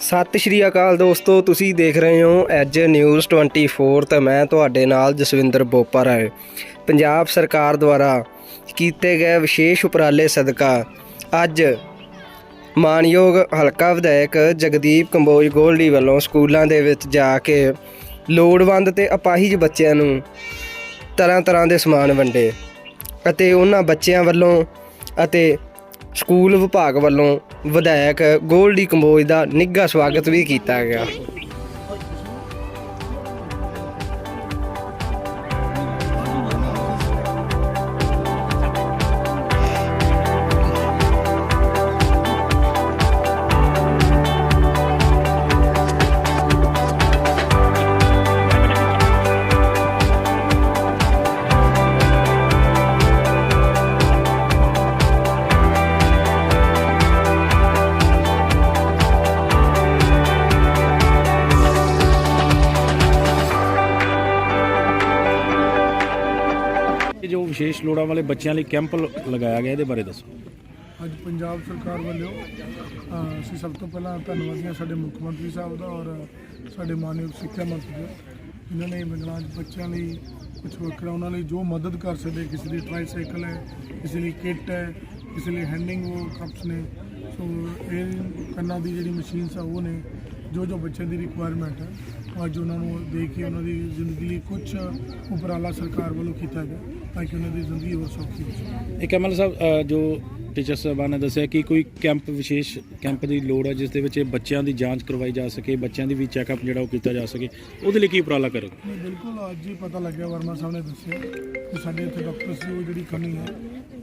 ਸਤਿ ਸ਼੍ਰੀ ਅਕਾਲ ਦੋਸਤੋ, ਤੁਸੀਂ ਦੇਖ ਰਹੇ ਹੋ ਐਜ ਨਿਊਜ਼ 24 ਤੇ ਮੈਂ ਤੁਹਾਡੇ ਨਾਲ ਜਸਵਿੰਦਰ ਬੋਪਾ ਹੈ ਪੰਜਾਬ ਸਰਕਾਰ ਦੁਆਰਾ ਕੀਤੇ ਗਏ ਵਿਸ਼ੇਸ਼ ਉਪਰਾਲੇ ਸਦਕਾ ਅੱਜ ਮਾਨਯੋਗ ਹਲਕਾ ਵਿਧਾਇਕ ਜਗਦੀਪ ਕੰਬੋਜ ਗੋਲਡੀ ਵੱਲੋਂ ਸਕੂਲਾਂ ਦੇ ਵਿੱਚ ਜਾ ਕੇ ਲੋੜਵੰਦ ਤੇ ਅਪਾਹਿਜ ਬੱਚਿਆਂ ਨੂੰ ਤਰ੍ਹਾਂ ਤਰ੍ਹਾਂ ਦੇ ਸਮਾਨ ਵੰਡੇ ਅਤੇ ਉਹਨਾਂ ਬੱਚਿਆਂ ਵੱਲੋਂ ਅਤੇ ਸਕੂਲ ਵਿਭਾਗ ਵੱਲੋਂ ਵਿਧਾਇਕ ਗੋਲਡੀ ਕੰਬੋਜ ਦਾ ਨਿੱਘਾ ਸਵਾਗਤ ਵੀ ਕੀਤਾ ਗਿਆ। ਇਹ ਜੋ ਵਿਸ਼ੇਸ਼ ਲੋੜਾਂ ਵਾਲੇ ਬੱਚਿਆਂ ਲਈ ਕੈਂਪ ਲ- ਲਗਾਇਆ ਗਿਆ ਇਹਦੇ ਬਾਰੇ ਦੱਸੋ। ਅੱਜ ਪੰਜਾਬ ਸਰਕਾਰ ਵੱਲੋਂ ਅ, ਅਸੀਂ ਸਭ ਤੋਂ ਪਹਿਲਾਂ ਧੰਨਵਾਦੀ ਹਾਂ ਸਾਡੇ ਮੁੱਖ ਮੰਤਰੀ ਸਾਹਿਬ ਦਾ ਔਰ ਸਾਡੇ ਮਾਨਯੋਗ ਸਿੱਖਿਆ ਮੰਤਰੀ ਦਾ ਜਿਨ੍ਹਾਂ ਨੇ ਮੰਗਲਾਂ ਬੱਚਿਆਂ ਲਈ ਕੁਝ ਵੱਖਰਾ ਉਹਨਾਂ ਲਈ ਜੋ ਮਦਦ ਕਰ ਸਕਦੇ ਕਿਸੇ ਲਈ ਟ੍ਰਾਈਸਾਈਕਲ ਹੈ ਕਿਸੇ ਲਈ ਕਿੱਟ ਹੈ ਕਿਸੇ ਲਈ ਹੈਂਡਿੰਗ ਕੱਪਸ ਨੇ। ਸੋ ਇਹ ਕੰਨਾਂ ਦੀ ਜਿਹੜੀ ਮਸ਼ੀਨਸ ਆ ਉਹ ਨੇ ਜੋ ਜੋ ਬੱਚਿਆਂ ਦੀ ਰਿਕੁਆਇਰਮੈਂਟ ਹੈ ਅੱਜ ਉਹਨਾਂ ਨੂੰ ਦੇ ਕੇ ਉਹਨਾਂ ਦੀ ਜ਼ਿੰਦਗੀ ਲਈ ਕੁਝ ਉਪਰਾਲਾ ਸਰਕਾਰ ਵੱਲੋਂ ਕੀਤਾ ਗਿਆ ਤਾਂ ਕਿ ਉਹਨਾਂ ਦੀ ਜ਼ਿੰਦਗੀ ਹੋਰ ਸੌਖੀ ਹੋ ਸਕੇ। ਇਹ ਕਮਲ ਸਾਹਿਬ ਜੋ ਟੀਚਰ ਸਾਹਿਬਾਨ ਨੇ ਦੱਸਿਆ ਕਿ ਕੋਈ ਕੈਂਪ ਵਿਸ਼ੇਸ਼ ਕੈਂਪ ਦੀ ਲੋੜ ਹੈ ਜਿਸ ਦੇ ਵਿੱਚ ਬੱਚਿਆਂ ਦੀ ਜਾਂਚ ਕਰਵਾਈ ਜਾ ਸਕੇ ਬੱਚਿਆਂ ਦੀ ਵੀ ਚੈੱਕਅਪ ਜਿਹੜਾ ਉਹ ਕੀਤਾ ਜਾ ਸਕੇ ਉਹਦੇ ਲਈ ਕੀ ਉਪਰਾਲਾ ਕਰੋਗੇ? ਬਿਲਕੁਲ ਅੱਜ ਹੀ ਪਤਾ ਲੱਗਿਆ ਵਰਮਾ ਸਾਹਿਬ ਨੇ ਦੱਸਿਆ ਕਿ ਸਾਡੇ ਇੱਥੇ ਡਾਕਟਰ ਸੀ ਉਹ ਜਿਹੜੀ ਕਮੀ ਹੈ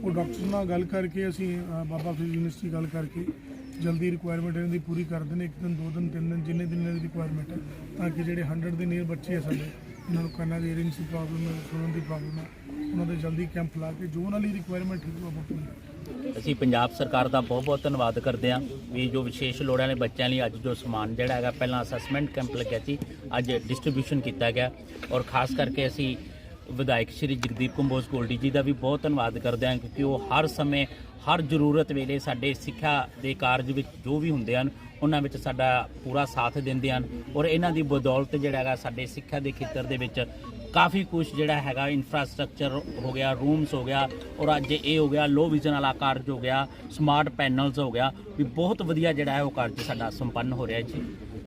ਉਹ ਡਾਕਟਰ ਨਾਲ ਗੱਲ ਕਰਕੇ ਅਸੀਂ ਬਾਬਾ ਫਰੀਦ ਯੂਨੀਵਰਸਿਟੀ ਗੱਲ ਕਰਕੇ ਜਲਦੀ ਰਿਕੁਆਇਰਮੈਂਟ ਇਹਨਾਂ ਦੀ ਪੂਰੀ ਕਰ ਦੇਣੇ, ਇੱਕ ਦਿਨ, ਦੋ ਦਿਨ, ਤਿੰਨ ਦਿਨ, ਜਿੰਨੇ ਦਿਨ ਇਹਨਾਂ ਦੀ ਰਿਕੁਆਇਰਮੈਂਟ ਹੈ, ਤਾਂ ਕਿ ਜਿਹੜੇ 100 ਦੇ ਨੀਅਰ ਬੱਚੇ ਆ ਸਾਡੇ ਇਹਨਾਂ ਨੂੰ ਕੰਨਾਂ ਦੀ ਏਅਰਿੰਗਸ ਦੀ ਪ੍ਰੋਬਲਮ ਹੈ, ਸੁਣਨ ਦੀ ਪ੍ਰੋਬਲਮ ਹੈ, ਉਹਨਾਂ ਦੇ ਜਲਦੀ ਕੈਂਪ ਲਾ ਕੇ ਜੋ ਉਹਨਾਂ ਲਈ ਰਿਕੁਆਇਰਮੈਂਟ ਹੈ ਉਹ ਆਪਾਂ ਪੂਰੀ ਕਰਾਂਗੇ। ਅਸੀਂ ਪੰਜਾਬ ਸਰਕਾਰ ਦਾ ਬਹੁਤ ਬਹੁਤ ਧੰਨਵਾਦ ਕਰਦੇ ਹਾਂ ਵੀ ਜੋ ਵਿਸ਼ੇਸ਼ ਲੋੜਾਂ ਵਾਲੇ ਬੱਚਿਆਂ ਲਈ ਅੱਜ ਜੋ ਸਮਾਨ ਜਿਹੜਾ ਹੈਗਾ, ਪਹਿਲਾਂ ਅਸੈਸਮੈਂਟ ਕੈਂਪ ਲੱਗਿਆ ਸੀ, ਅੱਜ ਡਿਸਟ੍ਰੀਬਿਊਸ਼ਨ ਕੀਤਾ ਗਿਆ ਔਰ ਖਾਸ ਕਰਕੇ ਅਸੀਂ ਵਿਧਾਇਕ ਸ਼੍ਰੀ ਜਗਦੀਪ ਕੰਬੋਜ ਗੋਲਡੀ ਜੀ ਦਾ ਵੀ ਬਹੁਤ ਧੰਨਵਾਦ ਕਰਦੇ ਹਾਂ ਕਿਉਂਕਿ ਉਹ ਹਰ ਸਮੇਂ, ਹਰ ਜ਼ਰੂਰਤ ਵੇਲੇ ਸਾਡੇ ਸਿੱਖਿਆ ਦੇ ਕਾਰਜ ਵਿੱਚ ਜੋ ਵੀ ਹੁੰਦੇ ਹਨ, ਉਹਨਾਂ ਵਿੱਚ ਸਾਡਾ ਪੂਰਾ ਸਾਥ ਦਿੰਦੇ ਹਨ ਔਰ ਇਹਨਾਂ ਦੀ ਬਦੌਲਤ ਜਿਹੜਾ ਹੈਗਾ ਸਾਡੇ ਸਿੱਖਿਆ ਦੇ ਖੇਤਰ ਦੇ ਵਿੱਚ ਕਾਫੀ ਕੁਝ ਜਿਹੜਾ ਹੈਗਾ ਇਨਫਰਾਸਟ੍ਰਕਚਰ ਹੋ ਗਿਆ ਰੂਮਸ ਹੋ ਗਿਆ ਔਰ ਅੱਜ ਇਹ ਹੋ ਗਿਆ ਲੋ ਵਿਜ਼ਨ ਵਾਲਾ ਕਾਰਜ ਹੋ ਗਿਆ ਸਮਾਰਟ ਪੈਨਲਸ ਹੋ ਗਿਆ, ਵੀ ਬਹੁਤ ਵਧੀਆ ਜਿਹੜਾ ਹੈ ਉਹ ਕਾਰਜ ਸਾਡਾ ਸੰਪੰਨ ਹੋ ਰਿਹਾ ਜੀ।